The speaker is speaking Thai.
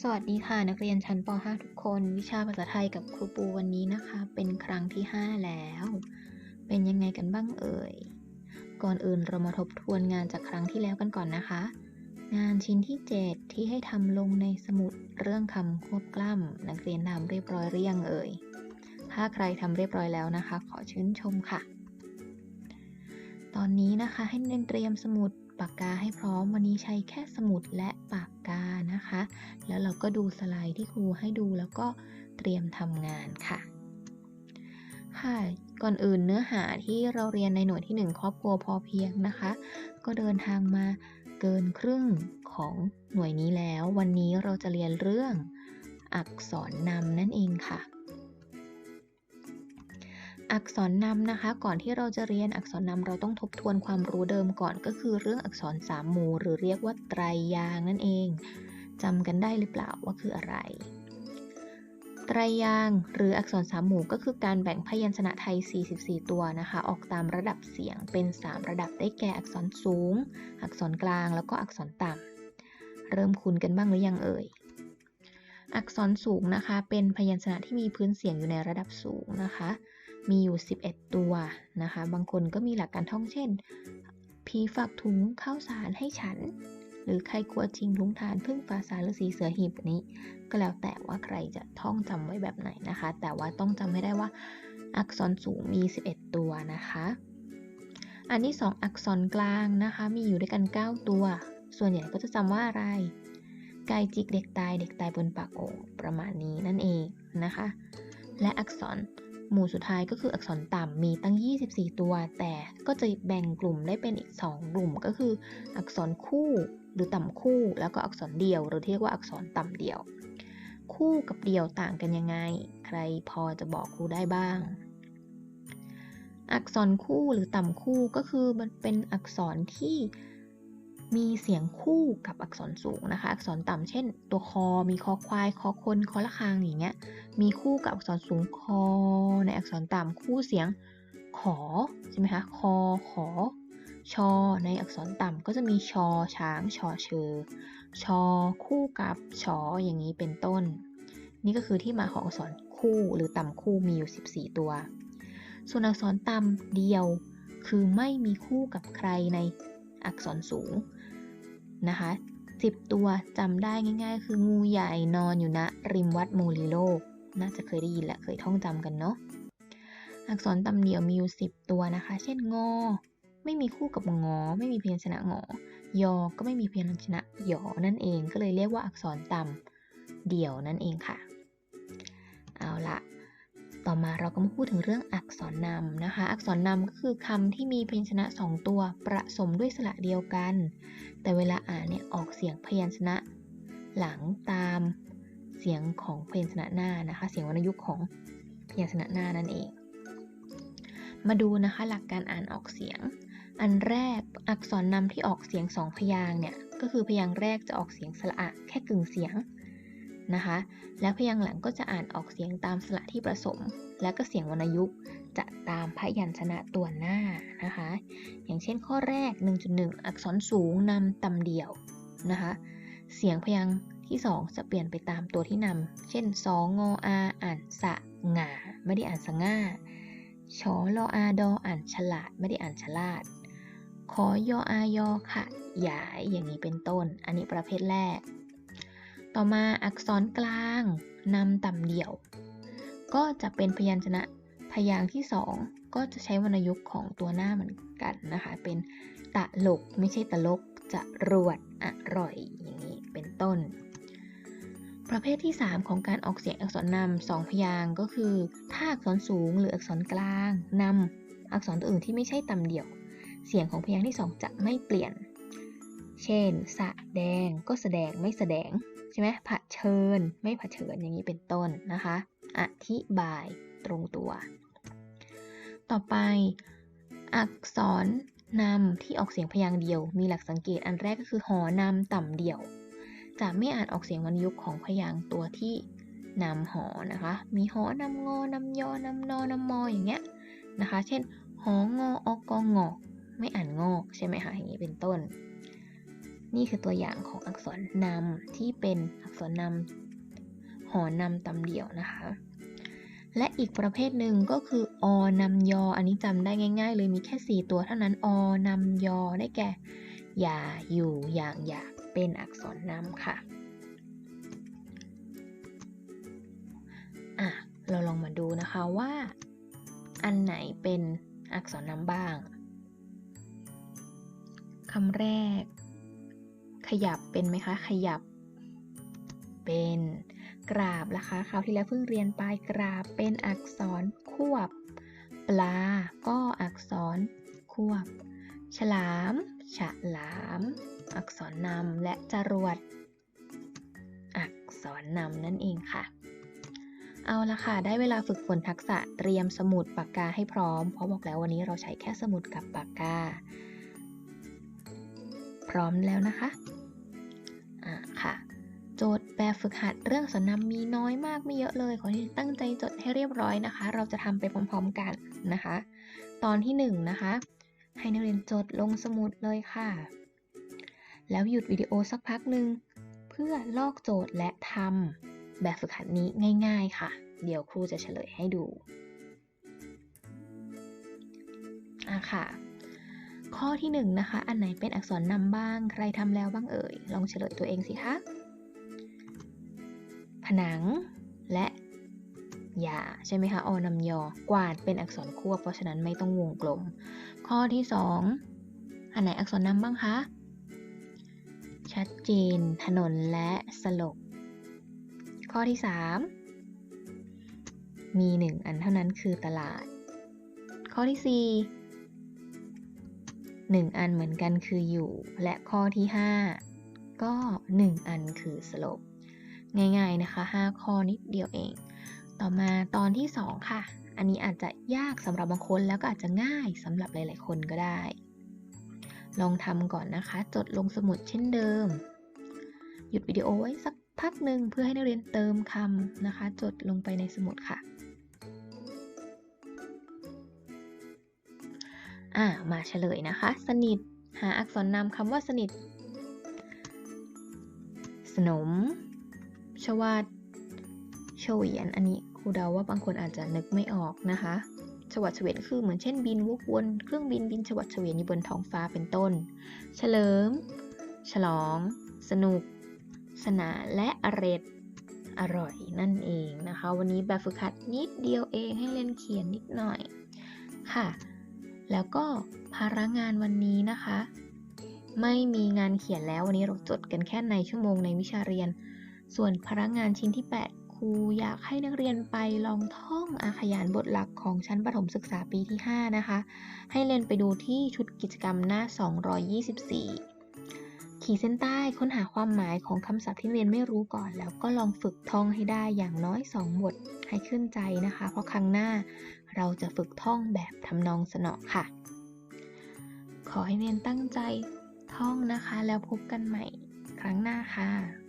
สวัสดีค่ะ นักเรียนชั้นป .5 ทุกคน วิชาภาษาไทยกับครูปูวันนี้นะคะ เป็นครั้งที่ 5 แล้ว เป็นยังไงกันบ้างเอ่ย ก่อนอื่นเรามาทบทวนงานจากครั้งที่แล้วกันก่อนนะคะ งานชิ้นที่ 7 ที่ให้ทำลงในสมุดเรื่องคำควบกล้ำนักเรียนทำเรียบร้อยหรือยังเอ่ย ถ้าใครทำเรียบร้อยแล้วนะคะ ขอชื่นชมค่ะ ตอนนี้นะคะให้เรียนเตรียมสมุด ปากกาให้พร้อมวันนี้ใช้แค่สมุดและปากกานะคะ แล้วเราก็ดูสไลด์ที่ครูให้ดูแล้วก็เตรียมทำงานค่ะ ค่ะก่อนอื่นเนื้อหาที่เราเรียนในหน่วยที่ 1 ครอบครัวพอเพียงนะคะ ก็เดินทางมาเกินครึ่งของหน่วยนี้แล้ว วันนี้เราจะเรียนเรื่องอักษรนำนั่นเองค่ะ อักษรนำนะคะ ก่อนที่เราจะเรียนอักษรนำเราต้องทบทวนความรู้เดิมก่อนก็คือเรื่องอักษรสามหมู่หรือเรียกว่าไตรยางนั่นเองจำกันได้หรือเปล่าว่าคืออะไร ไตรยางหรืออักษรสามหมู่ก็คือการแบ่งพยัญชนะไทย 44 ตัวนะคะ ออกตามระดับเสียงเป็น 3 ระดับได้แก่อักษรสูง อักษรกลางแล้วก็อักษรต่ำเริ่มคุ้นกันบ้างหรือยังเอ่ยอักษรสูงนะคะ เป็นพยัญชนะที่มีพื้นเสียงอยู่ในระดับสูงนะคะ มีอยู่ 11 ตัวนะคะ บางคนก็มีหลักการท่องเช่น ผีฝากถุงข้าวสารให้ฉัน หรือใครกลัวจริงลุงทานพึ่งฟ้าสารฤาษีเสือหีบนี้ ก็แล้วแต่ว่าใครจะท่องจำไว้แบบไหนนะคะ แต่ว่าต้องจำให้ได้ว่าอักษรสูงมี 11 ตัวนะคะ อันที่ 2 อักษรกลางนะคะ มีอยู่ด้วยกัน 9 ตัว ส่วนใหญ่ก็จะจำว่าอะไรไก่จิกเด็กตายเด็กตายบนปากโอ่งประมาณนี้นั่นเองนะคะ และอักษร หมู่สุดท้ายก็คืออักษรต่ำมีตั้ง 24 ตัว แต่ก็จะแบ่งกลุ่มได้เป็นอีก 2 กลุ่มก็คือ อักษรคู่หรือต่ำคู่ แล้วก็อักษรเดี่ยว หรือที่เรียกว่าอักษรต่ำเดี่ยว คู่กับเดี่ยวต่างกันยังไง ใครพอจะบอกครูได้บ้าง อักษรคู่หรือต่ำคู่ก็คือมันเป็นอักษรที่ มีเสียงคู่กับอักษรสูงนะคะ อักษรต่ำเช่น ตัวคอ มีคอควาย คอคน คอละคางอย่างเงี้ย มีคู่กับอักษรสูงคอ ในอักษรต่ำคู่เสียงขอใช่ไหมคะ คอ ขอ ชอ ในอักษรต่ำก็จะมีชอ ช้าง ชอเชอ ชอ คู่กับชอ อย่างนี้เป็นต้น นี่ก็คือที่มาของอักษรคู่หรือต่ำคู่มีอยู่ 14 ตัว ส่วนอักษรต่ำเดียวคือไม่มีคู่กับใครในอักษรสูง นะคะ10ตัวจำได้ง่ายๆ คืองูใหญ่นอนอยู่ณริมวัดโมลิโลก น่าจะเคยได้ยินและเคยท่องจำกันเนาะอักษรต่ำเดี่ยวมีอยู่10ตัวนะคะ เช่นงอ ไม่มีคู่กับงอ ไม่มีเพียัญชนะงอยอก็ไม่มีเพียัญชนะหยอนั่นเองก็เลยเรียกว่าอักษรต่ำเดี่ยวนั่นเองค่ะ เอาละ ต่อมาเราก็มาพูดถึงเรื่องอักษรนำนะคะ อักษรนำก็คือคำที่มีพยัญชนะ2ตัวประสมด้วยสระเดียวกัน แต่เวลาอ่านเนี่ยออกเสียงพยัญชนะ หลังตามเสียงของพยัญชนะหน้านะคะ เสียงวรรณยุกต์ของพยัญชนะหน้านั่นเอง มาดูนะคะหลักการอ่านออกเสียง อันแรกอักษรนำที่ออกเสียงสองพยางเนี่ยก็คือพยางค์แรกจะออกเสียงสระอะแค่กึ่งเสียง นะคะ แล้วพยางค์หลังก็จะอ่านออกเสียงตามสระที่ผสม แล้วก็เสียงวรรณยุกต์จะตามพยัญชนะตัวหน้านะคะ อย่างเช่นข้อแรก 1.1 อักษรสูงนำตำเดี่ยวนะคะ เสียงพยางที่ 2 จะเปลี่ยนไปตามตัวที่นำ เช่นสองงออาอ่านสะงาไม่ได้อ่านสง่าชอลออาดออ่านฉลาด ไม่ได้อ่านฉลาด ขอยออายอค่ะหยายอย่างนี้เป็นต้น อันนี้ประเภทแรก ต่อมาอักษรกลางนำต่ำเดี่ยว ก็จะเป็นพยัญชนะพยางค์ที่ 2 ก็จะใช้วรรณยุกต์ของตัวหน้าเหมือนกันนะคะ เป็นตะลกไม่ใช่ตะลกจะรวดอร่อยอย่างนี้เป็นต้น ประเภทที่ 3 ของการออกเสียงอักษรนำสองพยางค์ก็คือ ถ้าอักษรสูงหรืออักษรกลางนำอักษรตัวอื่นที่ไม่ใช่ต่ำเดี่ยว เสียงของพยางค์ที่ 2 จะไม่เปลี่ยน เช่น สะแดงก็แสดงไม่แสดง ใช่ไหมเผชิญ ไม่เผชิญอย่างนี้เป็นต้นนะคะ อธิบายตรงตัว ต่อไป อักษรนำที่ออกเสียงพยางค์เดียว มีหลักสังเกตอันแรกก็คือหอนำต่ำเดี่ยว จะไม่อ่านออกเสียงวรรณยุกต์ของพยางค์ตัวที่นำหอนะคะ มีหอนำงอนำยอนำนอนำมออย่างเงี้ยนะคะ เช่น หองออกงอกไม่อ่านงอกใช่ไหมคะอย่างนี้เป็นต้น นี่คือตัวอย่างของอักษรนำที่เป็นอักษรนำหอนำตำเดี่ยวนะคะ และอีกประเภทหนึ่งก็คืออนำยอ อันนี้จำได้ง่าย ๆ เลยมีแค่ 4 ตัวเท่านั้นอนำยอได้แก่ อย่าอยู่อย่างอยากเป็นอักษรนำค่ะอะ เราลองมาดูนะคะว่า อันไหนเป็นอักษรนำบ้างคำแรก ขยับเป็นไหมคะ ขยับ เป็นกราบนะคะคราวที่แล้วเพิ่งเรียนไปกราบเป็นอักษรควบ ปลาก็อักษรควบ ฉลาม ฉลาม อักษรนำและจรวด อักษรนำนั่นเองค่ะ เอาละค่ะ ได้เวลาฝึกฝนทักษะเตรียมสมุดปากกาให้พร้อม เพราะบอกแล้ววันนี้เราใช้แค่สมุดกับปากกา ร้อมแล้วนะคะอ่าค่ะ โจทย์แบบฝึกหัดเรื่องสนำมีน้อยมากไม่เยอะเลยขอที่ตั้งใจจดให้เรียบร้อยนะคะ เราจะทำไปพร้อมๆกันนะคะ ตอนที่1นนะคะ ให้นักเรียนจดลงสมุดเลยค่ะ แล้วหยุดวิดีโอสักพักหนึ่งเพื่อลอกโจทย์และทำแบบฝึกหัดนี้ง่าย ๆค่ะ เดี๋ยวครูจะเฉลยให้ดูอะค่ะ ข้อที่1นนะคะ อันไหนเป็นอักษรนำบ้าง ใครทำแล้วบ้างเอ่ย ลองเฉลยตัวเองสิคะ ผนัง และยาใช่ไหมคะ อนำยอ กวาดเป็นอักษรควบ เพราะฉะนั้นไม่ต้องวงกลม ข้อที่ 2 อันไหนอักษรนำบ้างคะ ชัดเจน ถนนและสลบ ข้อที่ 3 มี 1 อันเท่านั้นคือตลาด ข้อที่ 4 1 อันเหมือนกันคืออยู่ และข้อที่ 5 ก็ 1 อันคือสลบง่ายๆนะคะ 5 ข้อนิดเดียวเอง ต่อมาตอนที่ 2 ค่ะ อันนี้อาจจะยากสำหรับบางคนแล้วก็อาจจะง่ายสำหรับหลายๆคนก็ได้ ลองทำก่อนนะคะ จดลงสมุดเช่นเดิม หยุดวิดีโอไว้สักพักหนึ่งเพื่อให้นักเรียนเติมคำนะคะ จดลงไปในสมุดค่ะ อ่ามาเฉลยนะคะ สนิท หาอักษรนำคำว่าสนิท สนม ชวัดเฉวียน อันนี้ครูเดาว่าบางคนอาจจะนึกไม่ออกนะคะชวัดเฉวียนคือเหมือนเช่นบินวกวนเครื่องบินบินชวัดเฉวียนอยู่บนท้องฟ้าเป็นต้น เฉลิม ฉลอง สนุก สนาและอร็ดอร่อยนั่นเองนะคะ วันนี้แบบฝึกหัดนิดเดียวเองให้เล่นเขียนนิดหน่อยค่ะ แล้วก็ภาระงานวันนี้นะคะ ไม่มีงานเขียนแล้ววันนี้เราจดกันแค่ในชั่วโมงในวิชาเรียน ส่วนภาระงานชิ้นที่ 8 ครูอยากให้นักเรียนไปลองท่องอาขยานบทหลักของชั้นประถมศึกษาปีที่ 5 นะคะ ให้เรียนไปดูที่ชุดกิจกรรมหน้า 224 ขีดเส้นใต้ค้นหาความหมายของคำศัพท์ที่เรียนไม่รู้ก่อน แล้วก็ลองฝึกท่องให้ได้อย่างน้อย 2 บทให้ขึ้นใจนะคะ เพราะครั้งหน้าเราจะฝึกท่องแบบทำนองสนอค่ะ ขอให้เรียนตั้งใจท่องนะคะ แล้วพบกันใหม่ครั้งหน้าค่ะ